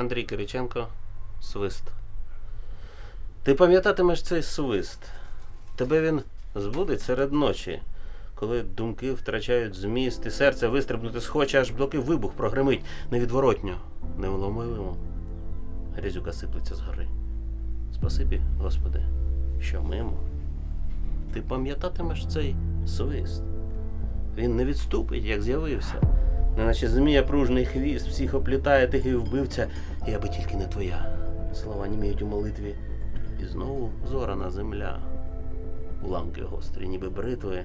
Андрій Кириченко, свист. Ти пам'ятатимеш цей свист. Тебе він збудить серед ночі, коли думки втрачають зміст, і серце вистрибнути схоче, аж доки вибух прогримить невідворотньо, невломивимо. Грязюка сиплеться з гори. Спасибі, Господи, що мимо. Ти пам'ятатимеш цей свист. Він не відступить, як з'явився. Неначе змія пружний хвіст, всіх оплітає тихий вбивця, і аби тільки не твоя. Слова німіють у молитві. І знову зорана земля. Уламки гострі, ніби бритви.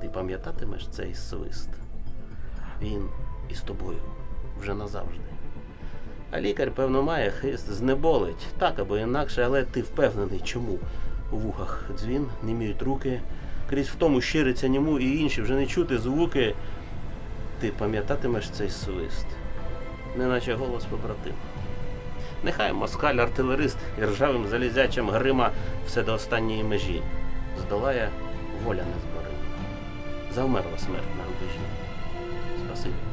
Ти пам'ятатимеш цей свист. Він із тобою вже назавжди. А лікар, певно, має хист, знеболить, так або інакше, але ти впевнений, чому? У вухах дзвін, німіють руки, крізь втому щириться ньому і інші вже не чути звуки. Ти пам'ятатимеш цей свист, неначе голос побратима. Нехай москаль артилерист і ржавим залізячим грима все до останньої межі. Здолає воля незборима. Завмерла смерть на рубежі. Спасибі.